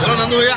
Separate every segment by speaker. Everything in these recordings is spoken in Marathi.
Speaker 1: चलो नंदू भैया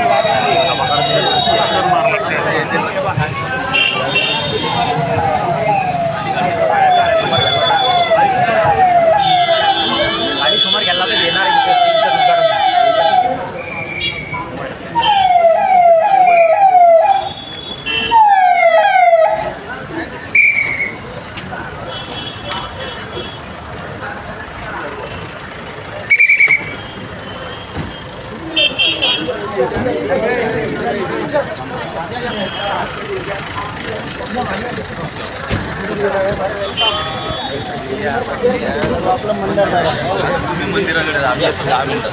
Speaker 1: मंदिराकडे जा. आम्ही येतो दहा मिनिटात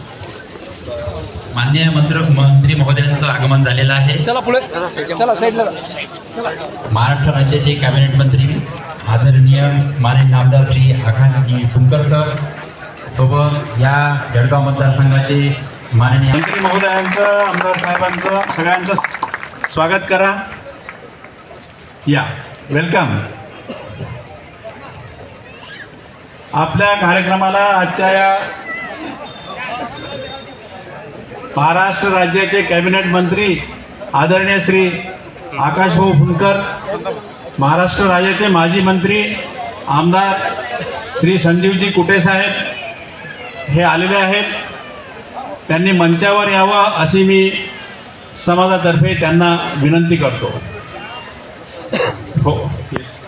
Speaker 2: मान्य मंत्र मंत्री महोदयांचं आगमन झालेलं आहे.
Speaker 1: चला पुढे. चला साईडला
Speaker 2: महाराष्ट्र राज्याचे कॅबिनेट मंत्री आदरणीय माननीय नामदार श्री आखाजी फुंकर सर सोबत या जळगाव मतदारसंघाचे माननीय
Speaker 3: मंत्री महोदयांचं आमदार साहेबांचं सगळ्यांचं स्वागत करा. या वेलकम आपल्या कार्यक्रमाला आजच्या या महाराष्ट्र राज्याचे कॅबिनेट मंत्री आदरणीय श्री आकाशभाऊ फुंकर महाराष्ट्र राज्याचे माजी मंत्री आमदार श्री संजीवजी कुटेसाहेब हे आलेले आहेत. त्यांनी मंचावर यावं अशी मी समाजातर्फे त्यांना विनंती करतो. हो. येस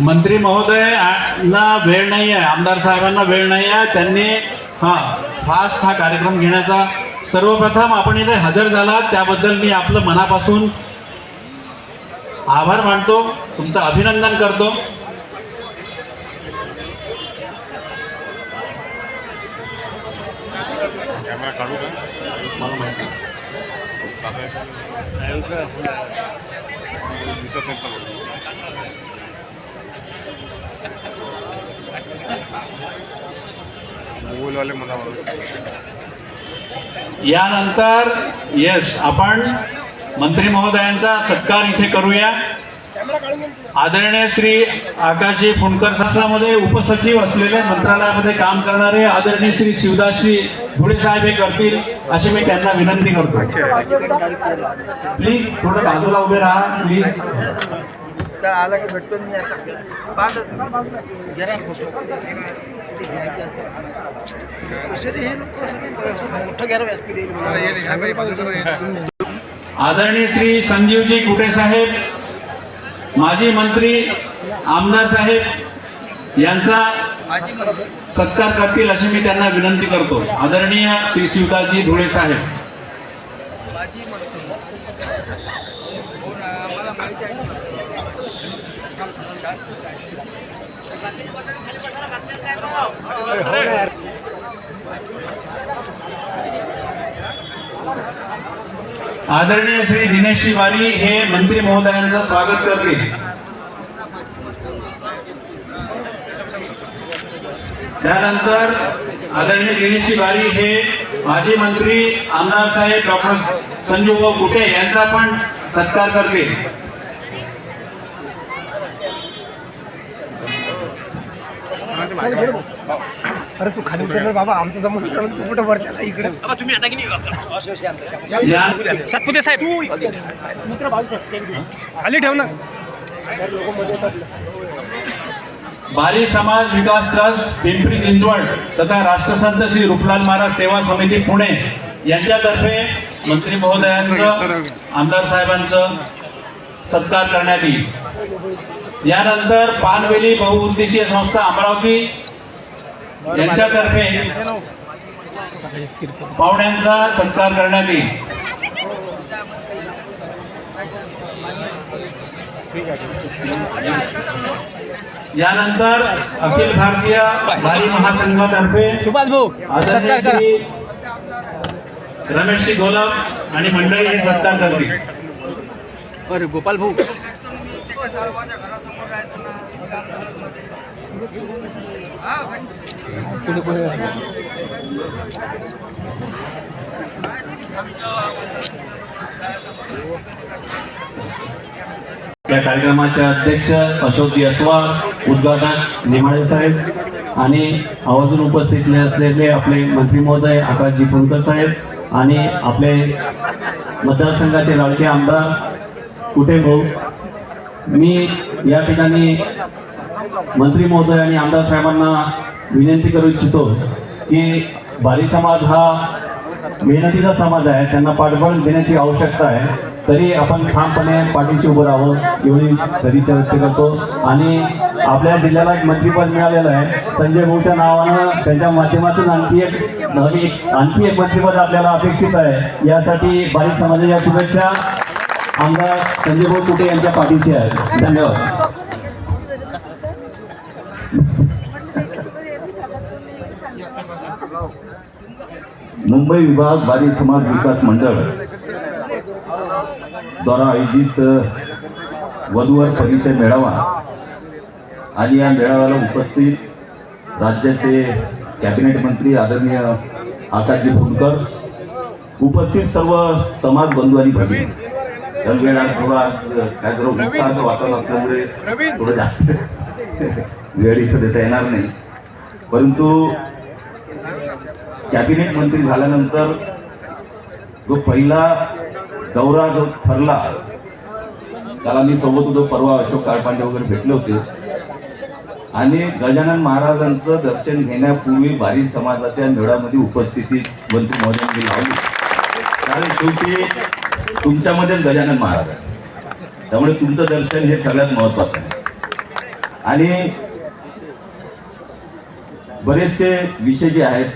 Speaker 3: मंत्री महोदय आ- ना वेळ नाही आहे आमदार साहेबांना वेळ नाही आहे त्यांनी हां फास्ट हा कार्यक्रम घेण्याचा सर्वप्रथम आपण इथे हजर झाला त्याबद्दल मी आपलं मनापासून आभार मानतो. तुमचं अभिनंदन करतो. मला यानंतर येस आपण मंत्री महोदयांचा सत्कार इथे करूया. आदरणीय श्री आकाशजी फुंडकर शासनामध्ये उपसचिव असलेले मंत्रालयामध्ये काम करणारे आदरणीय श्री शिवदासजी धुळे साहेब हे करतील अशी मी त्यांना विनंती करतो. प्लीज थोडं बाजूला उभे राहा प्लीज
Speaker 4: आला की भेटतो मी आता. पाच जरा फोटो.
Speaker 3: आदरणीय श्री संजीवजी कुटे साहेब? माजी मंत्री आमदार साहेब यांचा सत्कार करतील अशी मी त्यांना विनंती करतो. आदरणीय श्री शिवदासजी धुळे साहेब
Speaker 4: माझी मुलगी हो ना मला माहिती आहे
Speaker 3: आदरणीय श्री दिनेश शिवारी हे मंत्री महोदयांचं स्वागत करतील त्यानंतर आदरणीय दिनेश शिवारी हे माजी मंत्री आमदार साहेब डॉक्टर संजू कुटे यांचा पण सत्कार करतील
Speaker 5: अरे तू खाली उतरलं बाबा आमचं जमून काढून तू कुठं वर त्याला इकडे.
Speaker 3: या.
Speaker 2: सातपुते साहेब.
Speaker 5: खाली ठेव ना.
Speaker 3: बारी समाज विकास ट्रस्ट पिंपरी चिंचवड तथा राष्ट्रसंत श्री रूपलाल महाराज सेवा समिती पुणे यांच्यातर्फे मंत्री महोदयांचं आमदार साहेबांचं सत्कार करण्यात येईल. यानंतर पानवेली बहुउद्देशीय संस्था अमरावती यांच्यातर्फे पाहुण्यांचा सत्कार करण्यात येईल. यानंतर अखिल भारतीय भारी महासंघातर्फे
Speaker 2: सुभाष भाऊ
Speaker 3: आदरणीय श्री रमेशजी गोलप आणि मंडळी हे सत्कार करतील.
Speaker 2: अरे गोपाल भाऊ.
Speaker 6: या कार्यक्रमाचे अध्यक्ष अशोक यस्वाल उद्घाटक निमाळे साहेब आणि आवर्जून उपस्थित असलेले आपले मंत्री महोदय आकाशजी फुंकर साहेब आणि आपले मतदारसंघाचे लाडके आमदार कुठे भाऊ? मी या ठिकाणी मंत्री महोदय आणि आमदार साहेबांना विनंती करू इच्छितो की बारी समाज हा मेहनतीचा समाज आहे त्यांना पाठबळ देण्याची आवश्यकता आहे. तरी आपण ठामपणे पाठीशी उभं राहावं एवढी सदिच्छा व्यक्त करतो. आणि आपल्या जिल्ह्याला एक मंत्रीपद मिळालेलं आहे. संजय भाऊच्या नावानं त्यांच्या माध्यमातून आणखी एक आणखी एक मंत्रीपद आपल्याला अपेक्षित आहे. यासाठी बारीक समाजाच्या शुभेच्छा. आमदार संजय भाऊ कुटे यांच्या पाठीशी आहे धन्यवाद.
Speaker 7: मुंबई विभाग बारी समाज विकास मंडळ द्वारा आयोजित वधूवर परिचय मेळावा आणि या मेळाव्याला उपस्थित राज्याचे कॅबिनेट मंत्री आदरणीय आकाशजी फुंडकर उपस्थित सर्व समाज बंधू आणि भगिनी वेळ आज थोडा आज काय जरा उत्साहाचं वातावरण असल्यामुळे थोडं जास्त. वेळ इथं देता येणार नाही. परंतु कॅबिनेट मंत्री झाल्यानंतर जो पहिला दौरा जो ठरला त्याला मी सोबत होतो परवा अशोक काळपांडे वगैरे भेटले होते. आणि गजानन महाराजांचं दर्शन घेण्यापूर्वी बारी समाजाच्या मेळामध्ये उपस्थिती मंत्री महोदयांनी लावली. कारण शेवटी तुमच्यामध्येच गजानन महाराज आहे त्यामुळे तुमचं दर्शन हे सगळ्यात महत्वाचं आहे. आणि बरेचसे विषय जे आहेत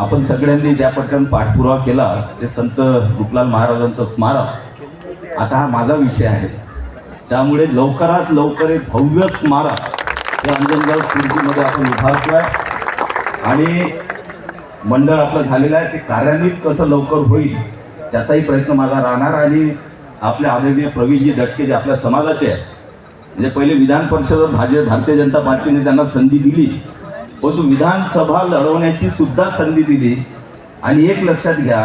Speaker 7: आपण सगळ्यांनी ज्या पटकन पाठपुरावा केला ते संत रूपलाल महाराजांचं स्मारक आता हा माझा विषय आहे. त्यामुळे लवकरात लवकर एक भव्य स्मारक हे अंजनगाव स्फूर्तीमध्ये आपण उभारतोय. आणि मंडळ आपलं झालेलं आहे ते कार्यान्वित कसं लवकर होईल त्याचाही प्रयत्न माझा राहणार. आणि आपले आदरणीय प्रवीणजी दटके जे आपल्या समाजाचे आहेत म्हणजे पहिले विधान परिषद भाजप भारतीय जनता पार्टीने त्यांना संधी दिली. परंतु विधानसभा लढवण्याची सुद्धा संधी दिली. आणि एक लक्षात घ्या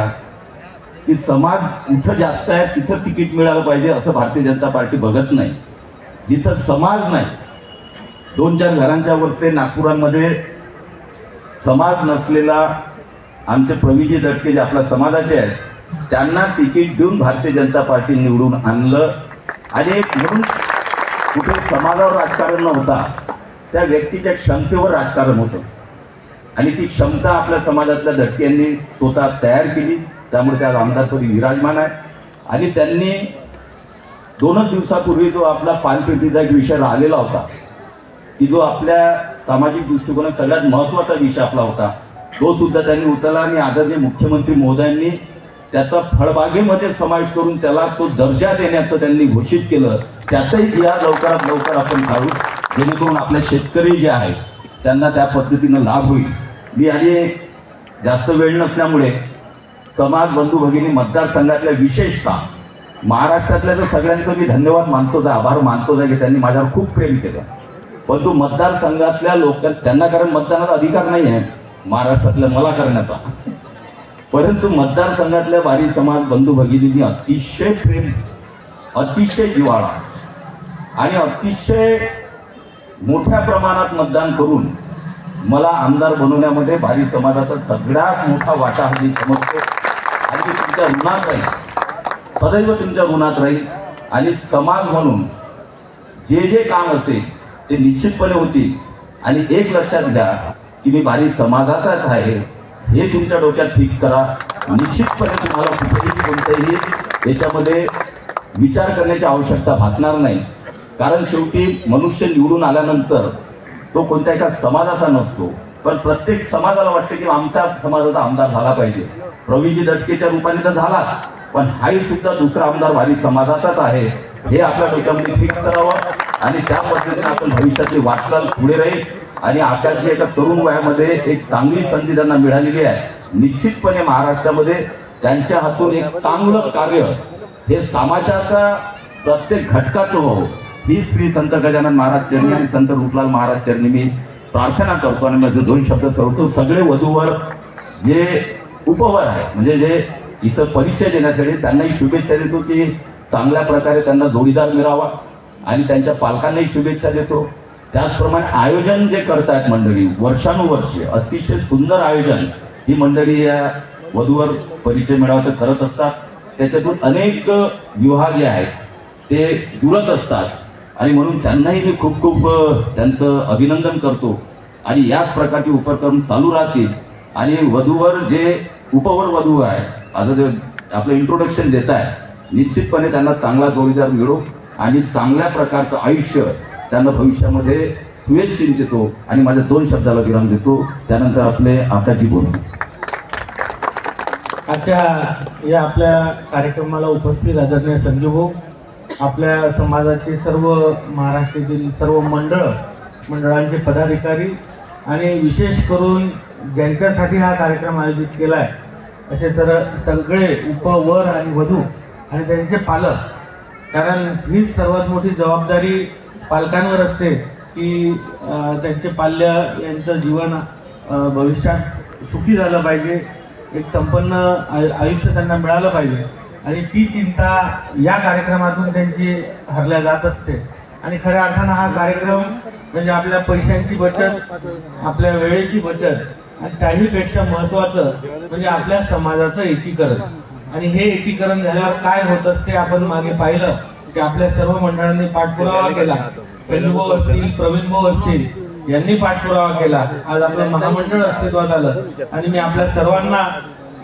Speaker 7: की समाज कुठं जास्त आहे तिथं तिकीट मिळालं पाहिजे असं भारतीय जनता पार्टी बघत नाही. जिथं समाज नाही दोन चार घरांच्या वरते नागपुरांमध्ये समाज नसलेला आमचे प्रवीजी दटके जे आपल्या समाजाचे आहेत त्यांना तिकीट देऊन भारतीय जनता पार्टी निवडून आणलं. आणि एक म्हणून कुठे समाजावर राजकारण नव्हता त्या व्यक्तीच्या क्षमतेवर राजकारण होतं. आणि ती क्षमता आपल्या समाजातल्या धटक्यांनी स्वतः तयार केली. त्यामुळे त्या आमदारपदी विराजमान आहे. आणि त्यांनी दोनच दिवसापूर्वी जो आपला पानपेटीचा एक विषय राहिलेला होता की जो आपल्या सामाजिक दृष्टिकोनात सगळ्यात महत्त्वाचा विषय आपला होता तो सुद्धा त्यांनी उचलला. आणि आदरणीय मुख्यमंत्री महोदयांनी त्याचा फळबागेमध्ये समावेश करून त्याला तो दर्जा देण्याचं त्यांनी घोषित केलं त्याचंही या लवकरात लवकर आपण काढू जेणेकरून आपले शेतकरी जे आहेत त्यांना त्या पद्धतीनं लाभ होईल. मी आणि जास्त वेळ नसल्यामुळे समाज बंधू भगिनी मतदारसंघातल्या विशेषतः महाराष्ट्रातल्या तर सगळ्यांचं मी धन्यवाद मानतो जा आभार मानतो जा की त्यांनी माझ्यावर खूप प्रेम केलं. परंतु मतदारसंघातल्या लोक त्यांना कारण मतदानाचा अधिकार नाही आहे महाराष्ट्रातल्या मला करण्याचा. परंतु मतदारसंघातल्या वारी समाज बंधू भगिनींनी अतिशय प्रेम अतिशय जिवाळा आणि अतिशय मोठ्या प्रमाणात मतदान करून मला आमदार बनवण्यामध्ये भारी समाजाचा सगळ्यात मोठा वाटा हा मी समजतो. आणि मी तुमच्या ऋणात राहील. सदैव तुमच्या ऋणात राहील. आणि समाज म्हणून जे जे काम असेल ते निश्चितपणे होतील. आणि एक लक्षात घ्या की मी भारी समाजाचाच आहे. हे तुमच्या डोक्यात फिक्स करा. निश्चितपणे तुम्हाला कुठेही कोणत्याही याच्यामध्ये विचार करण्याची आवश्यकता भासणार नाही. कारण शेवटी मनुष्य निवडून आल्यानंतर तो कोणत्या एका समाजाचा नसतो. पण प्रत्येक समाजाला वाटते की आमच्या समाजाचा आमदार झाला पाहिजे. प्रवीजी दटकेच्या रूपाने तर झालाच. पण हाही सुद्धा दुसरा आमदार वारी समाजाचाच आहे. हे आपल्या डोक्यामध्ये फिक्स करावं आणि त्या पद्धतीने आपण भविष्यातली वाटचाल पुढे राहील. आणि आताची एका तरुण वयामध्ये एक चांगली संधी त्यांना मिळालेली आहे. निश्चितपणे महाराष्ट्रामध्ये त्यांच्या हातून एक चांगलं कार्य हे समाजाच्या प्रत्येक घटकाचं व्हावं ही श्री संत गजानन महाराज चरणी आणि संत रूपलाल महाराज चरणी मी प्रार्थना करतो आणि माझे दोन शब्द चढवतो. सगळे वधूवर जे उपवर आहे म्हणजे जे इथं परिचय देण्यासाठी त्यांनाही शुभेच्छा देतो की चांगल्या प्रकारे त्यांना जोडीदार मिळावा आणि त्यांच्या पालकांनाही शुभेच्छा देतो. त्याचप्रमाणे आयोजन जे करतायत मंडळी वर्षानुवर्षे अतिशय सुंदर आयोजन. ही मंडळी या वधूवर परिचय मिळावाचं करत असतात. त्याच्यातून अनेक विवाह जे आहेत ते जुळत असतात. आणि म्हणून त्यांनाही मी खूप खूप त्यांचं अभिनंदन करतो. आणि याच प्रकारचे उपक्रम चालू राहतील. आणि वधूवर जे उपवर वधू आहे आता ते आपलं इंट्रोडक्शन देत आहे निश्चितपणे त्यांना चांगला जोडीदार मिळो. आणि चांगल्या प्रकारचं आयुष्य त्यांना भविष्यामध्ये सुवेच्छित देतो आणि माझ्या दोन शब्दाला विराम देतो. त्यानंतर आपले आकाजी बोल.
Speaker 8: आजच्या या आपल्या कार्यक्रमाला उपस्थित आदरणीय संजू भाऊ आपल्या समाजाचे सर्व महाराष्ट्रातील सर्व मंडळ मंडळांचे पदाधिकारी आणि विशेष करून ज्यांच्यासाठी हा कार्यक्रम आयोजित केला आहे असे सर सगळे उप वर आणि वधू आणि त्यांचे पालक कारण हीच सर्वात मोठी जबाबदारी पालकांवर असते की त्यांचे पाल्य यांचं जीवन भविष्यात सुखी झालं पाहिजे. एक संपन्न आय आयुष्य त्यांना मिळालं पाहिजे. आणि ती चिंता या कार्यक्रमातून त्यांची हरल्या जात असते. आणि खऱ्या अर्थानं हा कार्यक्रम म्हणजे आपल्या पैशांची बचत आपल्या वेळेची बचत आणि त्याहीपेक्षा महत्त्वाचं म्हणजे आपल्या समाजाचं एकीकरण. आणि हे एकीकरण झाल्यावर काय होत असते आपण मागे पाहिलं की आपल्या सर्व मंडळांनी पाठपुरावा केला. संजूभाऊ असतील प्रवीण भाऊ असतील यांनी पाठपुरावा केला. आज आपलं महामंडळ अस्तित्वात आलं. आणि मी आपल्या सर्वांना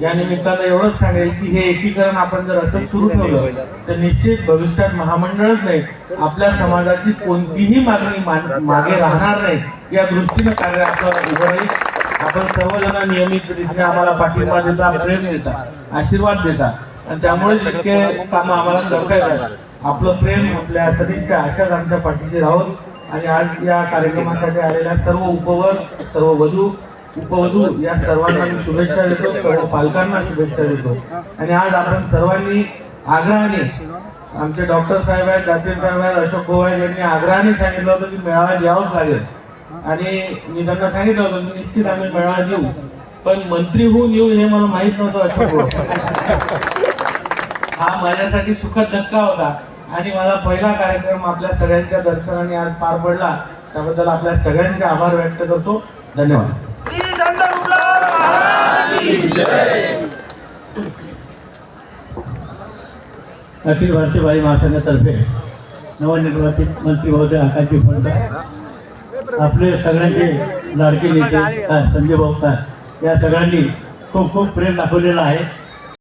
Speaker 8: या निमित्तानं एवढंच सांगेल की हे एकीकरण आपण जर असं सुरू ठेवलं तर निश्चित भविष्यात महामंडळच नाही आपल्या समाजाची कोणतीही मागणी मागे राहणार नाही. या दृष्टीनं कार्य आपलं उभं राहील आपण सर्वजण नियमित रीतीने आम्हाला पाठिंबा देता प्रेम देता आशीर्वाद देता. आणि त्यामुळे जितके कामं आम्हाला करता येतात. आपलं प्रेम आपल्या सदिच्छा अशाच आमच्या पाठीशी राहून आणि आज या कार्यक्रमासाठी आलेल्या सर्व उपवर सर्व वधू उपवधू या सर्वांना मी शुभेच्छा देतो सर्व पालकांना शुभेच्छा देतो. आणि आज आपण सर्वांनी आग्रहाने आमचे डॉक्टर साहेब आहेत दाते साहेब आहेत अशोक गोवाय यांनी आग्रहाने सांगितलं होतं की मेळावा द्यावाच लागेल. आणि मी त्यांना सांगितलं होतं की निश्चित आम्ही मेळावा देऊ पण मंत्री होऊन येऊ हे मला माहीत नव्हतं अशोक भाऊ. हा माझ्यासाठी सुखद धक्का होता. आणि मला पहिला कार्यक्रम आपल्या सगळ्यांच्या दर्शनाने आज पार पडला. त्याबद्दल आपल्या सगळ्यांचे आभार व्यक्त करतो. धन्यवाद.
Speaker 6: अखिल भारतीय बाई महासंघातर्फे नवनिर्वाचित मंत्री महोदय आकाशजी फडकर आपले सगळ्यांचे लाडके नेते संजय भाऊ या सगळ्यांनी खूप खूप प्रेम दाखवलेला आहे.